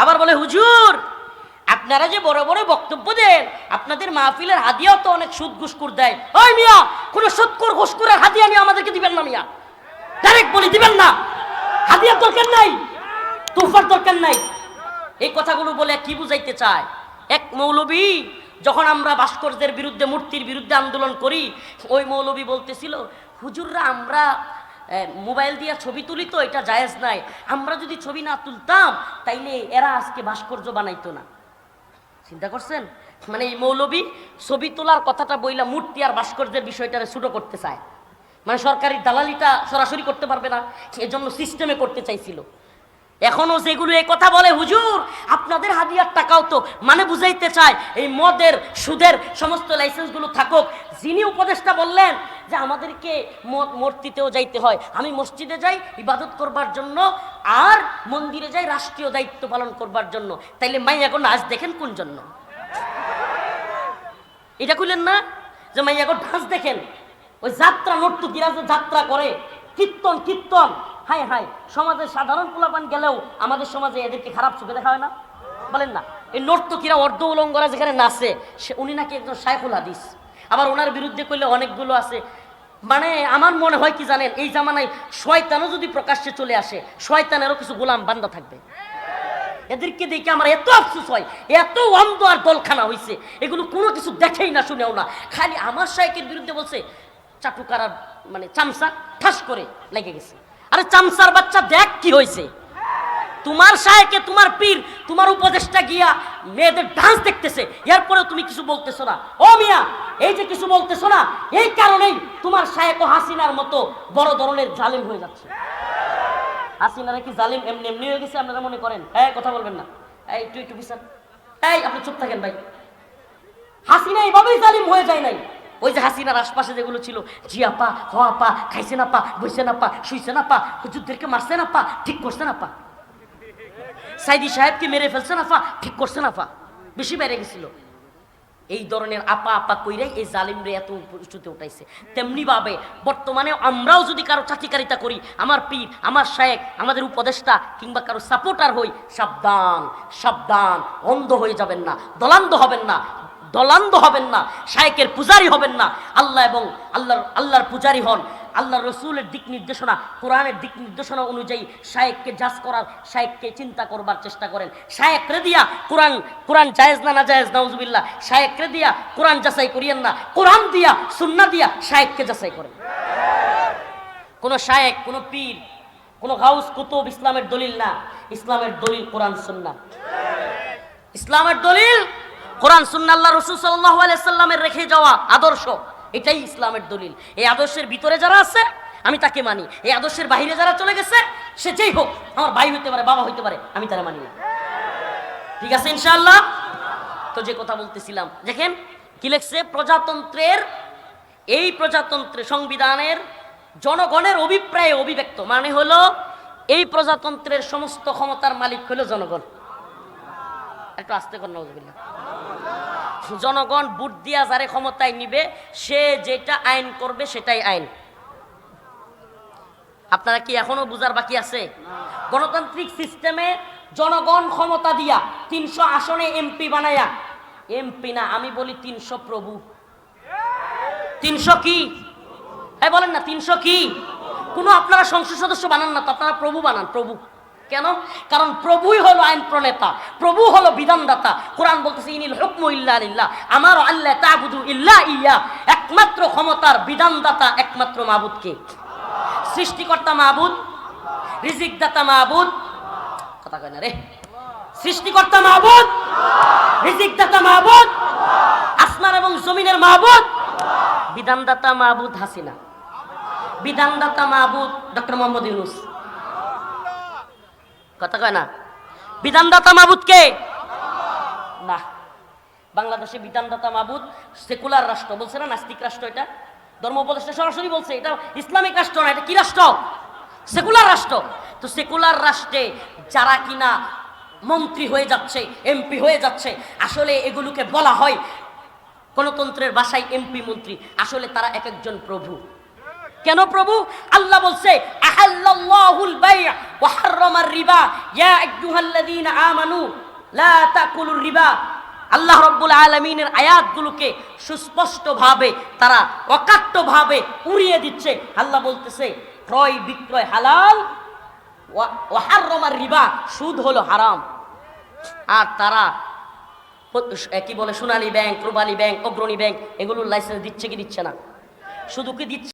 আবার বলে, হুজুর, আপনারা যে বড় বড় বক্তব্য দেন, আপনাদের মাহফিলের হাদিয়াও তো অনেক সুদ ঘুষকুর দেয়। ওই মিয়া, কোন সুদকুর ঘুষকুরের হাদিয়া নিয়ে আমাদেরকে দিবেন না মিয়া। ডাইরেক্ট বলি, দিবেন না। হাদিয়ার দরকার নাই। তোফার দরকার নাই। এই কথাগুলো বলে কি বুঝাইতে চায়? এক মৌলবী, যখন আমরা ভাস্কর্যের বিরুদ্ধে, মূর্তির বিরুদ্ধে আন্দোলন করি, ওই মৌলবী বলতেছিল, হুজুররা, আমরা মোবাইল দিয়া ছবি তুলি তো, এটা জায়েজ নাই। আমরা যদি ছবি না তুলতাম, তাইলে এরা আজকে ভাস্কর্য বানাইতো না। চিন্তা করছেন? মানে এই মৌলবী ছবি তোলার কথাটা বইলা মূর্তি আর ভাস্কর্যের বিষয়টারে ছুটো করতে চায়। মানে সরকারি দালালিটা সরাসরি করতে পারবে না, এজন্য সিস্টেমে করতে চাইছিল। এখনও যেগুলো এই কথা বলে, হুজুর, আপনাদের হাদিয়ার টাকাও তো। মানে বুঝাইতে চায়, এই মদের, সুদের সমস্ত লাইসেন্সগুলো থাকুক। যিনি উপদেশটা বললেন যে আমাদেরকে মদ মূর্তিতেও যাইতে হয়। আমি মসজিদে যাই, ইবাদত করবার জন্য, আর মন্দিরে যাই, রাষ্ট্রীয় দায়িত্ব পালন করবার জন্য। তাইলে মাই এখন আজ দেখেন কোন জন্য? এটা কইলেন না? যে মাই এখন ডান্স দেখেন। ওই যাত্রা নর্তকীরা যে যাত্রা করে। কীর্তন কীর্তন। হাই হাই সমাজের সাধারণ পোলাপান গেলেও আমাদের সমাজে এদেরকে খারাপ চোখে দেখা হয় না? বলেন না। এই নর্তকীরা অর্ধ উলঙ্গরা যেখানে নাচে, সে উনি নাকি একজন শাইখুল হাদিস। আবার ওনার বিরুদ্ধে করলে অনেকগুলো আছে। মানে আমার মনে হয় কি জানেন, এই জামানায় শয়তানও যদি প্রকাশ্যে চলে আসে, শয়তানেরও কিছু গোলাম বান্দা থাকবে। এদেরকে দেখে আমার এত আফসোস হয়, এত অন্ধ আর দলখানা হয়েছে এগুলো কোনো কিছু দেখেই না, শুনেও না। খালি আমার শায়কের বিরুদ্ধে বলছে, চাটুকার আর মানে চামচা ঠাস করে লেগে গেছে। আরে চামচার বাচ্চা দেখ কি হয়েছে তোমার শায়কে তোমার পীর, তোমার উপদেশটা গিয়া মেয়েদের ডান্স দেখতেছে, এরপরেও তুমি কিছু বলতেছো না। ও মিয়া, এই যে কিছু বলতেছো না, এই কারণেই তোমার শায়ক হাসিনার মতো বড় ধরনের জালিম হয়ে যাচ্ছে। হাসিনারা কি জালিম? এমনি এমনি হয়ে গেছে, আপনারা মনে করেন? হ্যাঁ কথা বলবেন না। এই, একটু একটু বিচার এই, আপনি চুপ থাকেন ভাই। হাসিনা এইভাবেই জালিম হয়ে যায় নাই। ওই যে হাসিনার আশপাশে যেগুলো ছিল, জিয়া পা, হওয়া পা, খাইছে না পা, বইছে না পা, শুইছে না পা হুজুরদেরকে মারছে না পা, ঠিক করছে না পা। সাইদি সাহেবকে মেরে ফেলছে না পা ঠিক করছে না পা বেশি বেড়ে গেছিল। এই ধরনের আপা আপা কইরাই এই জালিমরে এত উঁচুতে উঠাইছে। তেমনি ভাবে বর্তমানে আমরাও যদি কারও চাচিকারিতা করি, আমার পীর, আমার শায়েক, আমাদের উপদেষ্টা কিংবা কারও সাপোর্টার হই, সাবধান সাবধান, অন্ধ হয়ে যাবেন না, দলান্ধ হবেন না, দলান্ধ হবেন না, শায়েকের পূজারি হবেন না। আল্লাহ এবং আল্লাহর আল্লাহর পূজারি হন। আল্লাহ রসুলের দিক নির্দেশনা, কোরআনের দিক নির্দেশনা অনুযায়ী শায়েককে জাজ করার, শায়েককে চিন্তা করবার চেষ্টা করেন। শায়েকরে দিয়া কোরআন কোরআন জায়েজ না না জায়েজ, নাউজুবিল্লাহ। শায়েকরে দিয়া কোরআন যাচাই করিয়েন না, কোরআন দিয়া সুন্না দিয়া শায়েককে যাচাই করেন। কোন শায়েক, কোন পীর, কোন গাউস কুতুব ইসলামের দলিল না। ইসলামের দলিল কোরআন সুন্না ইসলামের দলিল কোরআন সুন্না আল্লাহ রসুল সাল্লাল্লাহু আলাইহি সাল্লামের রেখে যাওয়া আদর্শ। এটাই ইসলামের দলিল। এই আদর্শের ভিতরে যারা আছে, আমি তাকে মানি। এই আদর্শের বাইরে যারা চলে গেছে, সে যেই হোক, আমার ভাই হইতে পারে, বাবা হইতে পারে, আমি তারা মানি না। ঠিক আছে, ইনশাআল্লাহ? তো যে কথা বলতেছিলাম, দেখেন কি লেখছে? প্রজাতন্ত্রের, এই প্রজাতন্ত্রের সংবিধানের জনগণের অভিপ্রায়ে অভিব্যক্ত মানে হলো, এই প্রজাতন্ত্রের সমস্ত ক্ষমতার মালিক হলো জনগণ। একটু আস্তে কর নজবিল্লা জনগণ বুট দিয়া যারে ক্ষমতায় নিবে, সে যেটা আইন করবে সেটাই আইন। আপনারা কি এখনও বুঝার বাকি আছে? গণতান্ত্রিক সিস্টেমে জনগণ ক্ষমতা দিয়া তিনশো আসনে এমপি বানায়া, এমপি না, আমি বলি তিনশো প্রভু। তিনশো কি? হ্যাঁ বলেন না, তিনশো কি? কোনো আপনারা সংসদ সদস্য বানান না তো, আপনারা প্রভু বানান, প্রভু। কেন? কারণ প্রভুই হলো আইন প্রণেতা, প্রভু হলো বিধানদাতা। কোরআন বলতেছে, ইনিল হুকমু ইল্লা লিল্লাহ, আমার আল্লাহ তাবুদু ইল্লা ইয়া। একমাত্র ক্ষমতার বিধানদাতা একমাত্র মাবুদকে সৃষ্টিকর্তা মাহবুদ রিজিকদাতা মাহবুদ কথা কয় না রে। সৃষ্টিকর্তা মাহবুদ রিজিকদাতা মাহবুদ আসমান এবং জমিনের মাহবুদ বিধানদাতা মাহবুদ হাসিনা, বিধানদাতা মাহবুদ ডক্টর মোহাম্মদ ইউনুস। কথা কয় না? বিধানদাতা মাহবুদ কে? না। বাংলাদেশে বিধানদাতা মাহবুদ সেকুলার রাষ্ট্র। বলছে না নাস্তিক রাষ্ট্র এটা? ধর্ম উপদেষ্টা সরাসরি বলছে, এটা ইসলামিক রাষ্ট্র না, এটা কি রাষ্ট্র? সেকুলার রাষ্ট্র। তো সেকুলার রাষ্ট্রে যারা কিনা মন্ত্রী হয়ে যাচ্ছে, এমপি হয়ে যাচ্ছে, আসলে এগুলোকে বলা হয় গণতন্ত্রের বাসায় এমপি মন্ত্রী। আসলে তারা এক একজন প্রভু। কেন প্রভু? আল্লাহ বলছে, আহাল্লাল্লাহুল বাই'a ওয়া হাররামার রিবা। ইয়া আইয়ুহাল্লাযীনা আমানু, লা তাকুলুর রিবা। আল্লাহ রব্বুল আলমিনের আয়াতগুলোকে সুস্পষ্টভাবে, তারা অকাট্যভাবে উড়িয়ে দিচ্ছে। আল্লাহ বলতেছে, ক্রয়, বিক্রয় হালাল ওয়াহাররমার রিবা, সুদ হলো হারাম। আর তারা কি বলে, Sonali bank Rupali bank, Agrani bank, এগুলোর লাইসেন্স দিচ্ছে কি দিচ্ছে না? শুধু কি দিচ্ছে